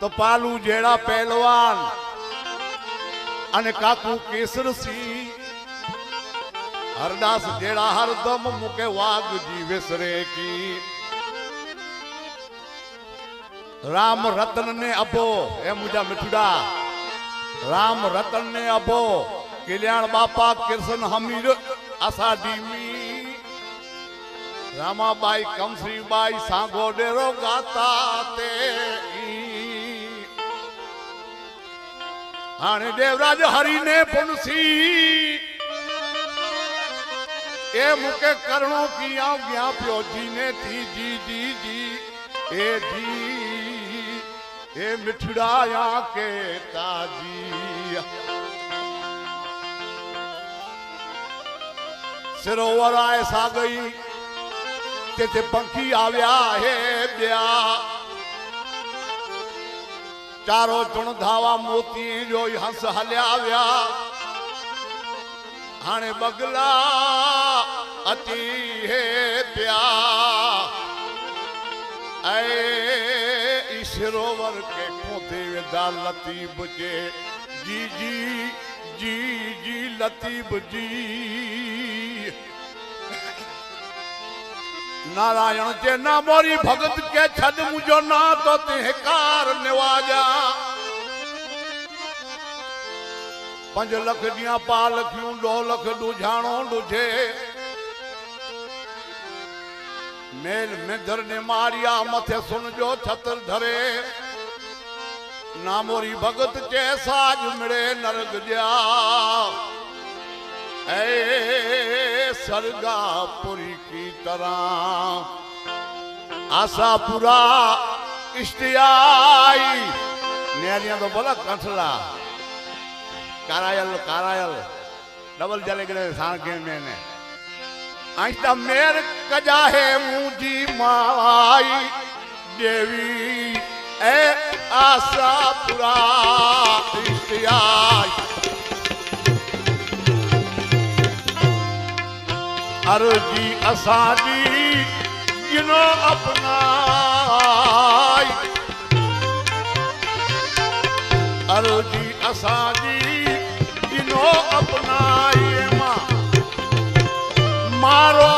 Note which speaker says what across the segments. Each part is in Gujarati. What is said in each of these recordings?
Speaker 1: તો પાલુ જેડા પહેલવાન અને કાકુ કેસરસિંહ હરદાસ જેડા હરદમ મુકે વાઘજી વિસરે કી રામ રતન ને અભો એ મુજા મિઠુડા, રામ રતન ને અભો, કલ્યાણ બાપા કૃષ્ણ હમીર આશા મી રામાબાઈ કમશ્રીબાઈ સાંગો ડેરો ગાતા તે. હાણે દેવરાજ હરીને પુનસી. એ મુકે કરણો કિયા ગયા પ્યો જીને તી જી જી જી. એ જી, એ મિઠડાયા કે તાજી. સરોવર આય સાગઈ તે પંખી આવ્યા હે બ્યા. ચારો જણ ધાવા મોતી જોઈ હંસ હલ્યા આવ્યા. હાણે બગલા અતિ હે પ્યા. ऐ ઈ સરોવર કે વેદા લતીબ જે જી જી જી જી, લતીબ જી. નારાયણ જે ના મોરી ભગત કે છદ મુજો ના તો તે કાર નિવાજા. પંજ લખ ડિયા પા લખ્યું, દો લખ मेल ડુઝે મેલ મેધર ને માર્યા મથે સુનજો છતર ધરે. નામોરી ભગત साज मिड़े મળે નરગ જા એ સરગાપુરી કી તરા આશાપુરા ઇષ્ટિયાઈ નેરિયા તો બોલા કંઠલા કારાયલ કારાયલ ડબલ જલે ગરે સાણકે મેને આઈતા મેર કજા હે મુજી માઈ દેવી એ આશાપુરા ઇષ્ટિયાઈ अर्जी असांजी जिनो अपनाई अर्जी असांजी जिनो अपनाई मां मारो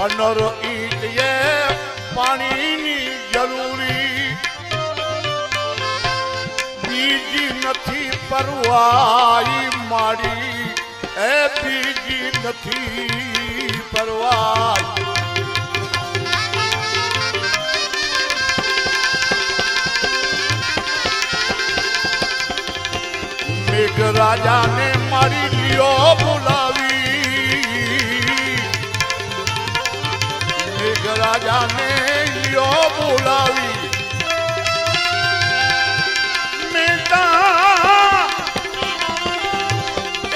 Speaker 1: પનોરો ઈટીએ પાણીની જરૂરી. બીજી નથી પરવાઈ મારી એ બીજી નથી પરવાઈ મેઘરાજાને મારી લ્યો બોલાવી. મેઘરાજાને લિયો બોલાવી મેતા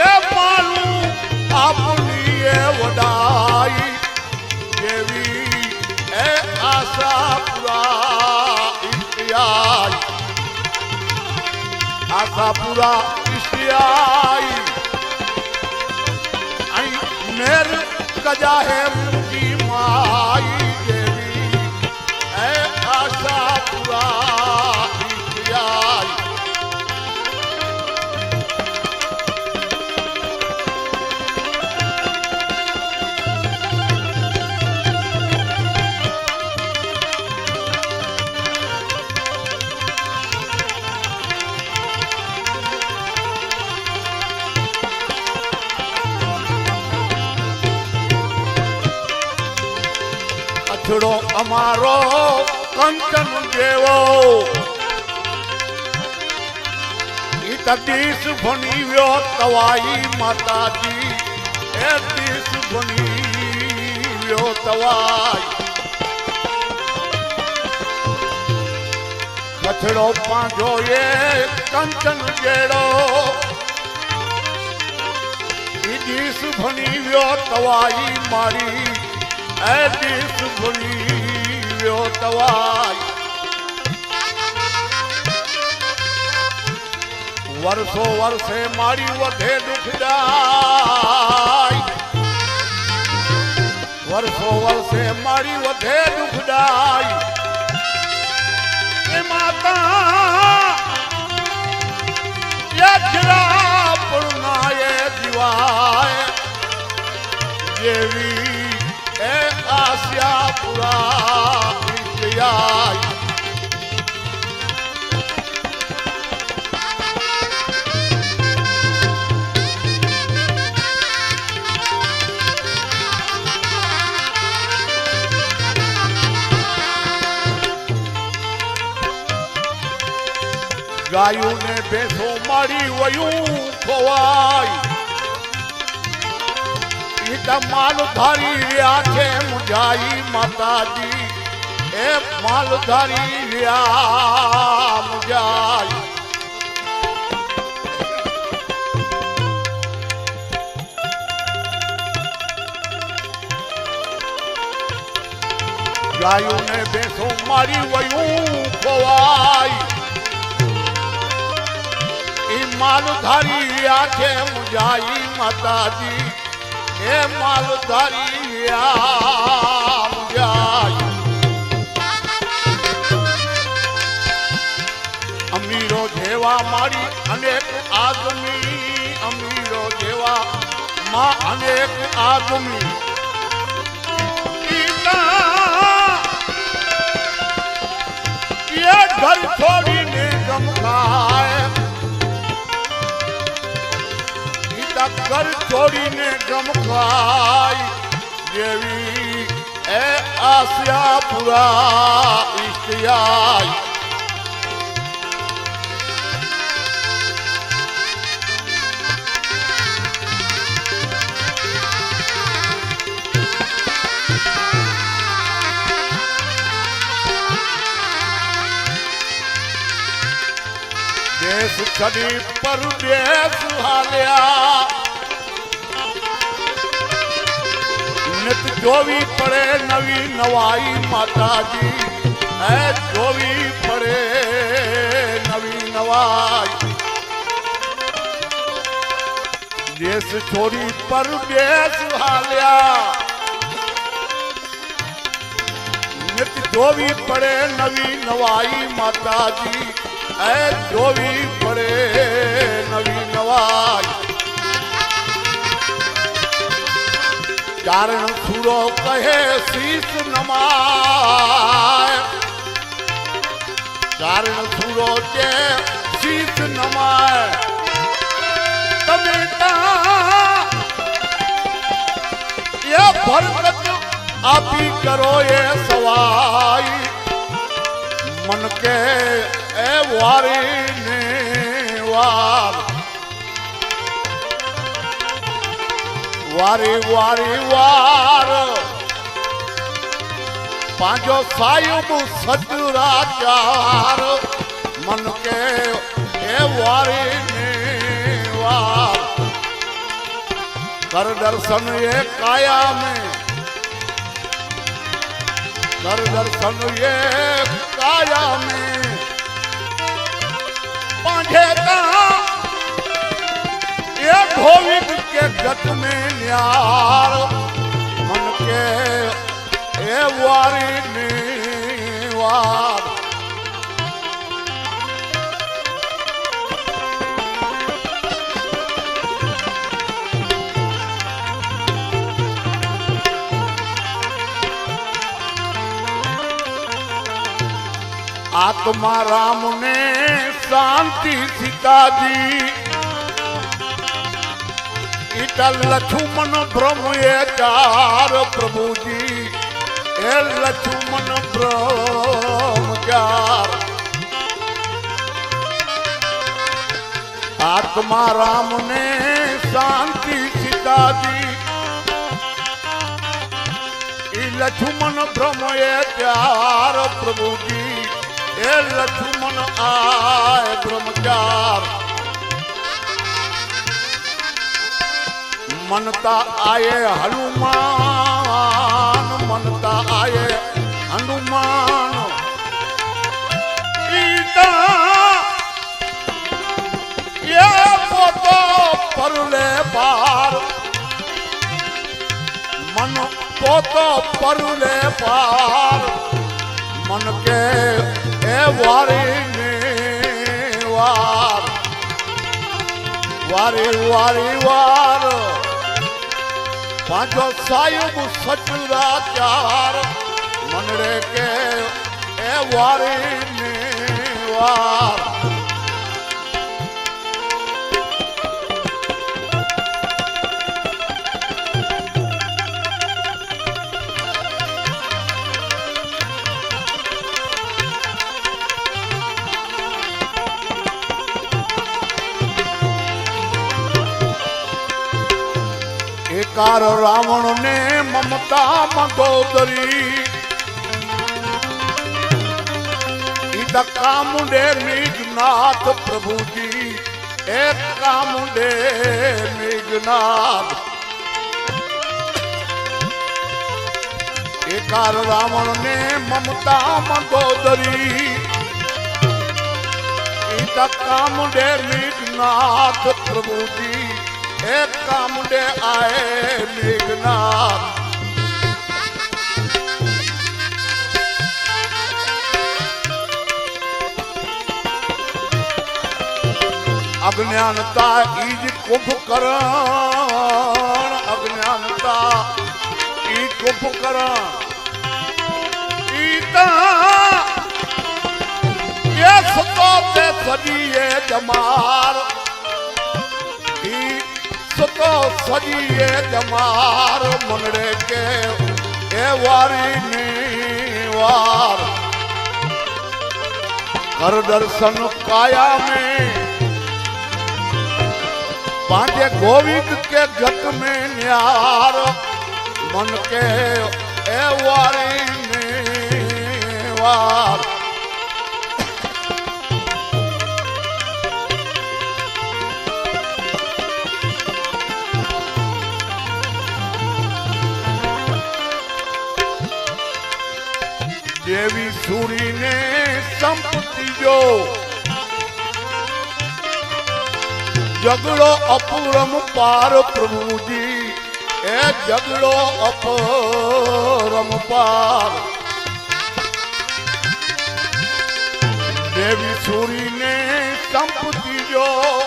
Speaker 1: એ માલું આપની એ વડાઈ જેવી એ આશા પુરા ઇતિહાસ આશા પુરા ઇતિહાસ મેર કજા હે છોડો અમારો કંચન જેવો. દીશ ભણી વ્યો તવાઈ માતાજી. એ દીશ ભણી વ્યો તવાઈ. કથડો પાંજો એ કંચન જેડો. દીશ ભણી વ્યો તવાઈ મારી. એ દીશ ભણી વ્યો તવાય વર્ષો વર્ષે મારી વધે દુખદાઈ વર્ષો વર્ષે મારી વધે દુખદાઈ એ માતા યજરા પૂર્ણાએ દિવાય જેવી એ આસ્યા પુરા ઇતિયાય ગાયું ને ભેસો મારી વયું ખોવાય માલ ધારી રહ્યા છે મુજાઈ માતાજી. એ માલ ધારી રહ્યા મુજાઈ. ગાયું ને ભેંસો મારી વયું ખોવાય ઈ માલધારી રહ્યા છે મુજાઈ માતાજી. એ માલધારી અમીરો જેવા મારી અનેક આદમી અમીરો જેવા માં અનેક આદમી ઘર છોડીને ગમખાય ઘર છોડીને ગમખાય જેવી એ આસ્યા પુરા ઈષ્ટિયાય દેશ છડી પરદેશ હાલ્યા. નિત જોવી પડે નવી નવાઈ માતાજી. હે, જોવી પડે નવી નવાઈ. દેશ છોડી પરદેશ હાલ્યા. નિત જોવી પડે નવી નવાઈ માતાજી. એ જોવી પડે નવી નવાઈ. ચારણ સુરો કહે, શીશ નમાય. ચારણ સુરો કે, શીશ નમાય. તમે એ ભરત આપી કરો એ સવાઈ. મન કે, એ વારી ને વાર વારી વારી, વાર. પાંજો સાહેબ સદરાચાર મન કે એ વારી વાર. કર દર્શન એ કાયા મે કર દર્શન એ કાયા મે પાંજે કા? એ ભોવિક કે ગત મેં ન્યાર, મન કે એ વારી ની વાર આત્મા રામ ને શાંતિ સીતાજી ઈટલ લક્ષ્મણ ભ્રમ એ ચાર પ્રભુજી. એ લક્ષ્મણ બ્રહ્મચાર આત્મા રામને શાંતિ સીતાજી. ઈ લક્ષ્મણ બ્રહ્મ એ ત્યાર પ્રભુજી. એ લક્ષ્મણ આય બ્રહ્મચાર મનતા આયે હનુમાન, મનતા આયે હનુમાન. પોતો પરલે પાર. મન પોતો પરલે પાર. મન કે એ વારી વાર. વારી વારી, વાર. પાંચો સાહેબ સચુરા ચાર મનડે કે એ વારી વાર. એકાર રાવણ ને મમતા મગોદરી કામુંડે મેઘનાથ પ્રભુજી એક કામુંડે મેઘનાથ. એકાર રાવણ ને મમતા મગોદરી કામુંડે મેઘનાથ પ્રભુજી એક કામડે આયે મેઘનાથ અજ્ઞાનતા ઈજ કુંભકરણ અજ્ઞાનતા ઈ કુંભકરણ ઈતા એ સતો તે સજીએ જમાર. તો સજીએ જમાર મનડે કે એ વારીની વાર. હર દર્શન કાયા મે પાંડે ગોવિંદ કે ગત મે ન્યાર, મન કે એ વારીની વાર. દેવી સુરીને સંપત્તિ જો. જગડો અપૂરમ પાર પ્રભુજી. એ જગડો અપરમ પાર. દેવી સુરીને સંપત્તિ જો.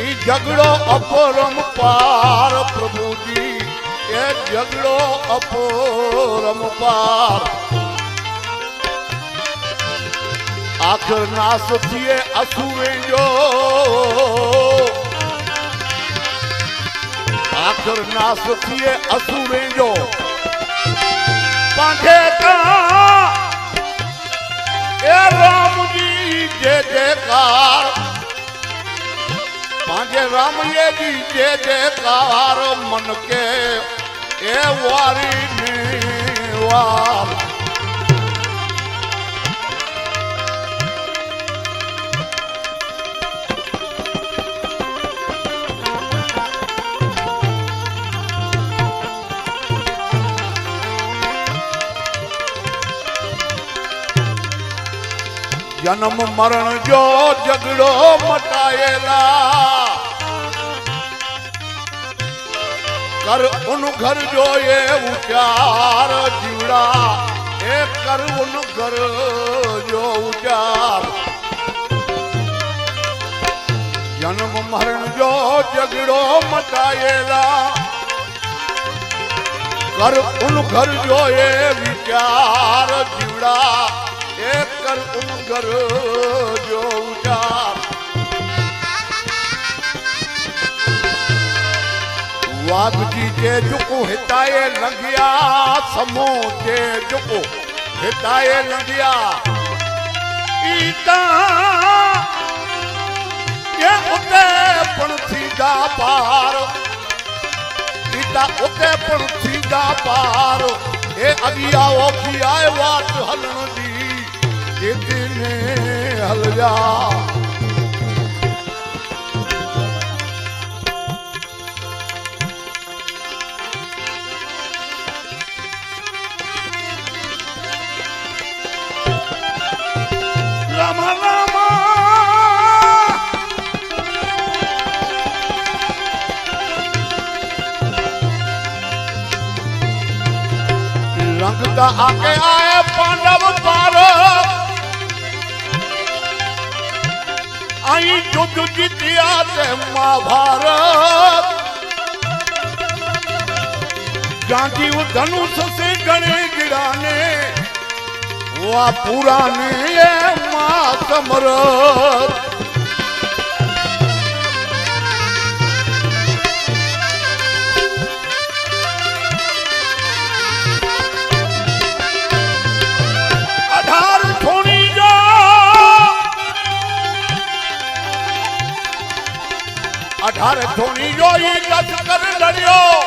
Speaker 1: ઈ જગડો અપરમ પાર પ્રભુજી. એ ઝઘડો અપોરમ પાર. આખર નાશ થઈએ અસુરે જો આખર નાશ થઈએ અસુરે જો પાંઠે કા? એ રામજી જે જયકાર પાંજે રામજી જે જય જયકાર મન કે એ વારી ને વાર જન્મ મરણ જો ઝઘડો મટાયેલા. કર ઉન ઘર જોઈએ ઉચાર જીવડા. એ કર ઉન ઘર જો ઉચાર જન્મ, મરણ જો ઝઘડો મટાયેલા. કર ઉન ઘર જોઈએ વિચાર જીવડા. એ કર ઉન ઘર જો ઉચાર વાઘજી જે ઝુકો હિતાએ લંઘિયા સમો જે ઝુકો હિતાએ લંઘિયા ઈતા એ ઉતે પણ સીધા પાર ઈતા ઉતે પણ સીધા પાર એ અગિયા ઓખી આય વાત હલણ દી કેતને હલજા રંગતા આકે આય પાંડવ પાર અહીં યુદ્ધ જીત્યા તે મહાભારત. ગાંધી ધનુષ સે ગણે ગિરાને વા પુરાને મા સમરત. અઢાર છોડી જો એ લશ્કર લડ્યો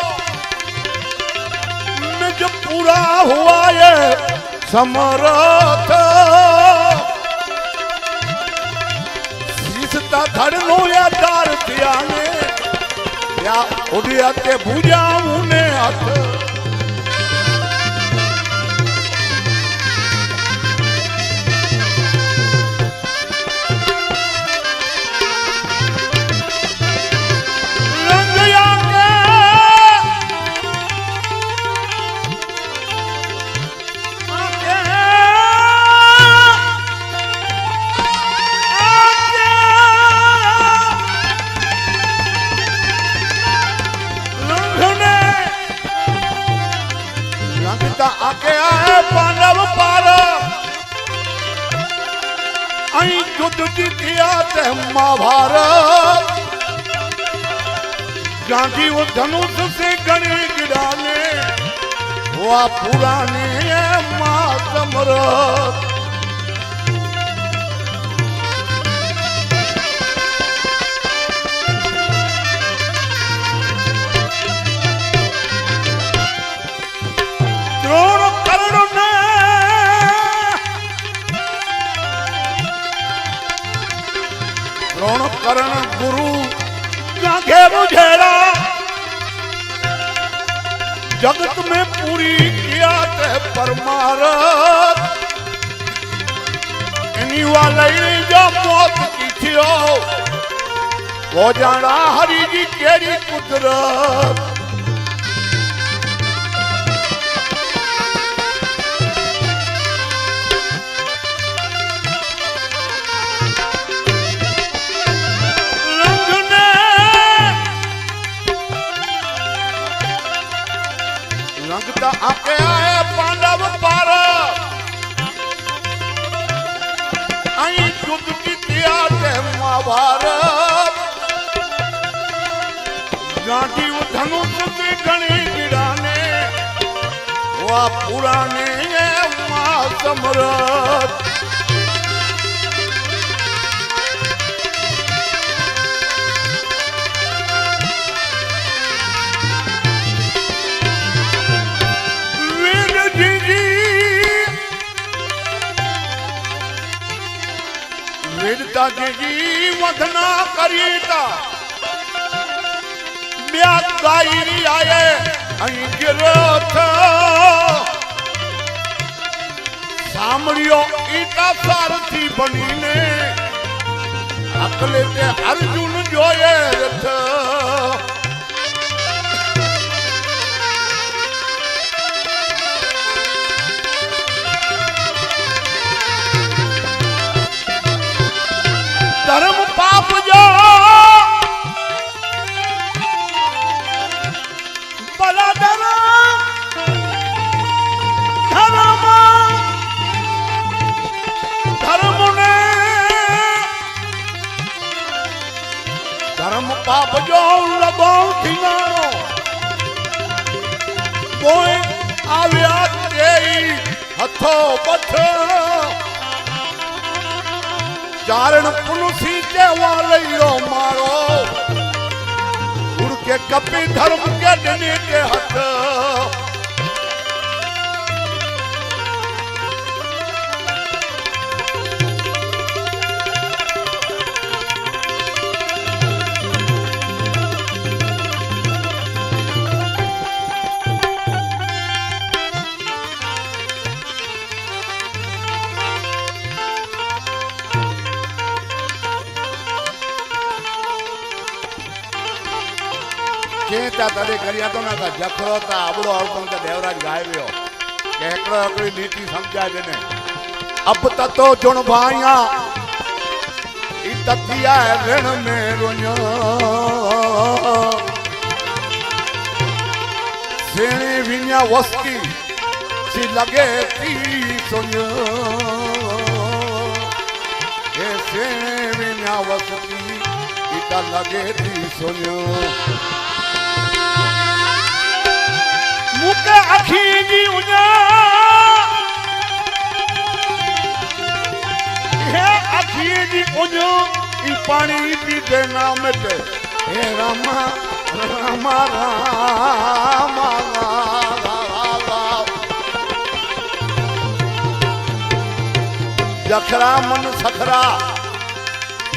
Speaker 1: નિજ પૂરા હુઆ એ સમરથ શીસતા ધડનો યાદાર થયા ને ત્યાં ઉડ્યા તે ભૂજાવું ને હાથ मुझेरा जगत में पूरी किया ते परमारत इन्हीं वाले जो मौत की थी वो जाना हरी जी केरी कुदरत ગાંધી ધનુષથી ગણી ગીરાને વા મા સમરથ વીરજીજી વીરતાજીજી વધના કરીતા. બ્યા ગાયરી આયે અહીં ગિરથ સાંભળ્યો ઈટા સારથી બનીને અકલે તે અર્જુન જોયે ચેતા તને કર્યા તો ના જખરો તા આવડો આવડો તો દેવરાજ ગાયવ્યો. કે એકડો એકડી નીતિ સમજાય છે ને અબ તતો જણ ભાયા ઈ તતિયા રણ મે રોન્યો સેણી વિન્યા વસ્તી સી લગે તી સોન્યો. એ સેણે વિન્યા વસ્તી ઈ લગે તી સોન્યો.
Speaker 2: આખીની ઉના હે આખીની ઉનો
Speaker 1: ઈ પાણી પીધે ના મેટે હે રામા રામા રામા જખરા મન સખરા,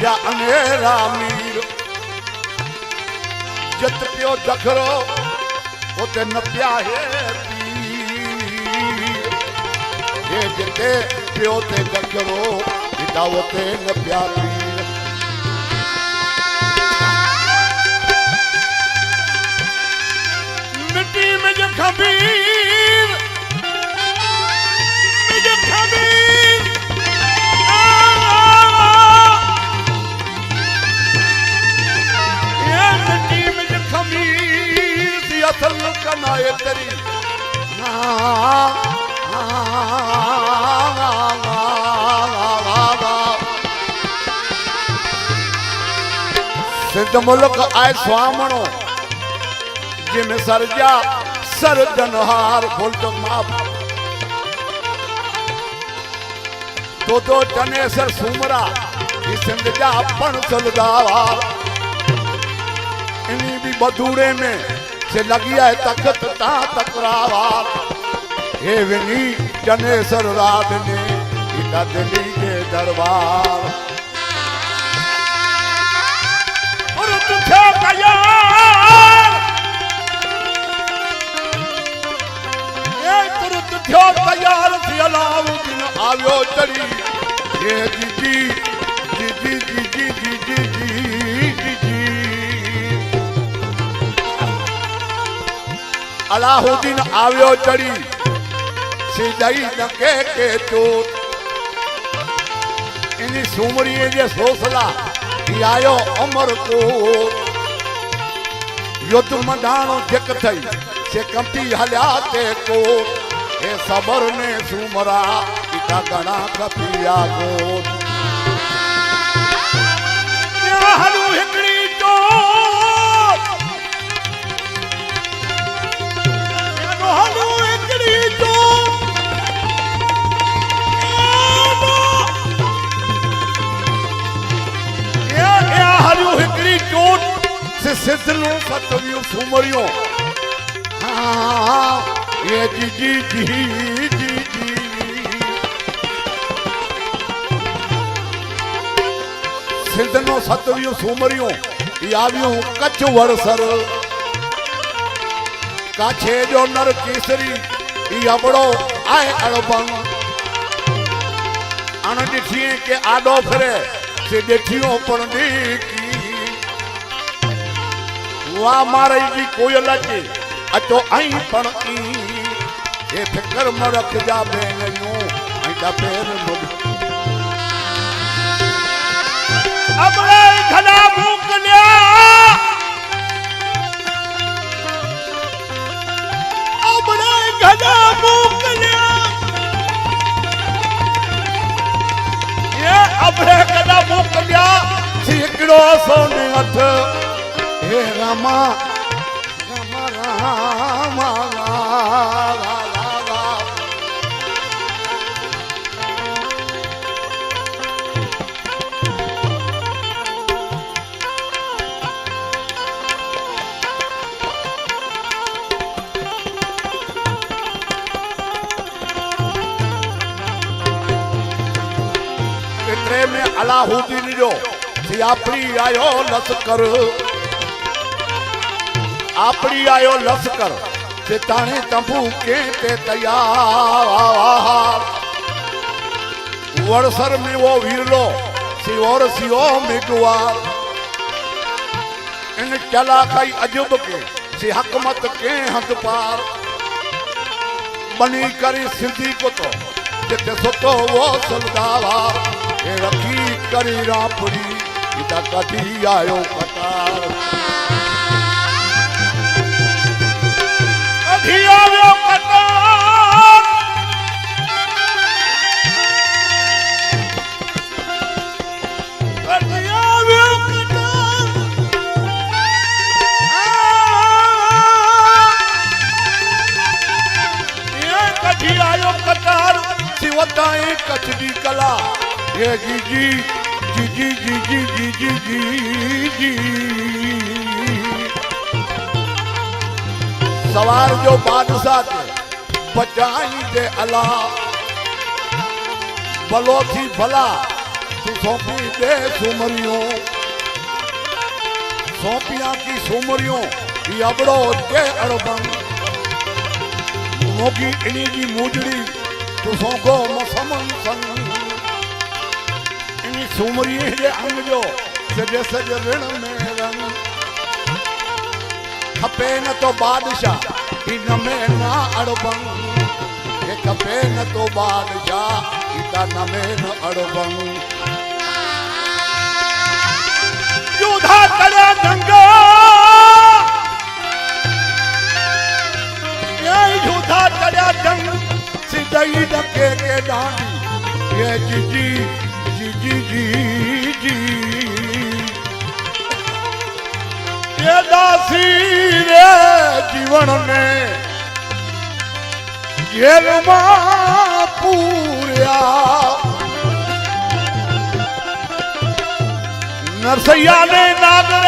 Speaker 1: યા અનેરા મીર. જત પ્યો જખરો ઓતે ન પ્યા હે. खे जिते पियो ते गजरो हितां उते न पिया
Speaker 2: पीर मिटी में जो खबीर में जो खबीर
Speaker 1: ये मिटी में जो खबीर सी असल कनाए तेरी ना જમલક આય સ્વામણો. જેને સર્જા સર્જનહાર બોલતો માપ. તો તો જનેસર સુમરા એ સંજા પણ સલદાવા એની બી બધુડે ને से लगिया तकत ता तकरावा हे विनी जनेसर राधने इका दिल्ली के दरबार ચડી હે જીજી જીજી જીજી જીજી જીજી અલાહુદ્દીન આવ્યો ચડી સિદાઈ નકે કે ચોત એની સુમરીએ જે સોસલા આવ્યો અમરકોટ યુદ્ધ મદાણો જક થઈ સે કંપી હલ્યા તે કોટ હે સબર ને સુમરા ગગણા કપિયા ગોત હરું હિકડી તો હરું હિકડી તો હા એ જીજી જી સિંધનો સતવિયું સુમર્યું ઈ આવ્યું કચ્છ વરસર. કાછે જો નર કેસરી ઈ અબડો આય અળબંગ. અણ ડીઠીએ કે આડો ફરે સે ડેઠીઓ પણ દેખી. વા મારી જી કોયલ છે અચો અહીં પણ ઈ. એ ફિકર મ રખજા બેનનું, અહીં તા પેર મુદ
Speaker 2: મોકલ્યા
Speaker 1: ઠીકડો સોની અથ. હે રામા મેં અલાહુદ્દીન જો આપણી આયો લશ્કર આપણી આયો લશ્કર તે તાણે તંબુ કે તે તૈયાર વડસર મેવો વીરલો સિયોર સિયો મેઘવાર इन चला कई अजब के सी हकमत के हद पार बनी करी सिंधी को तो जिते सुतो वो सलदावा રખી કરી રાપડી પિતા
Speaker 2: કદી આવ્યો કટાર કદી આવ્યો કટાર કદી આવ્યો કટાર
Speaker 1: શિવતા એ કચ્છની કલા હે જીજી જીજી જીજી જીજી જીજી. સવાર જો બાદશાહ બચાઈ દે અલા ભલો થી ભલા, તું સોંપી દે સુમરિયો સોંપિયા કી સુમરિયો અબડો કે અડબંગ મોગી એની મૂજડી, તું સોંગો મસમન સંગ. ની સુમરી જે અંગજો સજે સજ રણ મે રંગ ખપે ન તો બાદશાહ ઇન મે ના અડબંગ એ ખપે ન તો બાદશાહ ઇતા ન મે ન અડબંગ
Speaker 2: યુધા કરે દંગા એ યુધા
Speaker 1: કરે દંગ સિદઈ ડકે કે દાંડી એ જીજી જી જી
Speaker 2: એ દાસી રે જીવન ને જેલમાં પૂર્યા. નરસૈયા ને નાગરે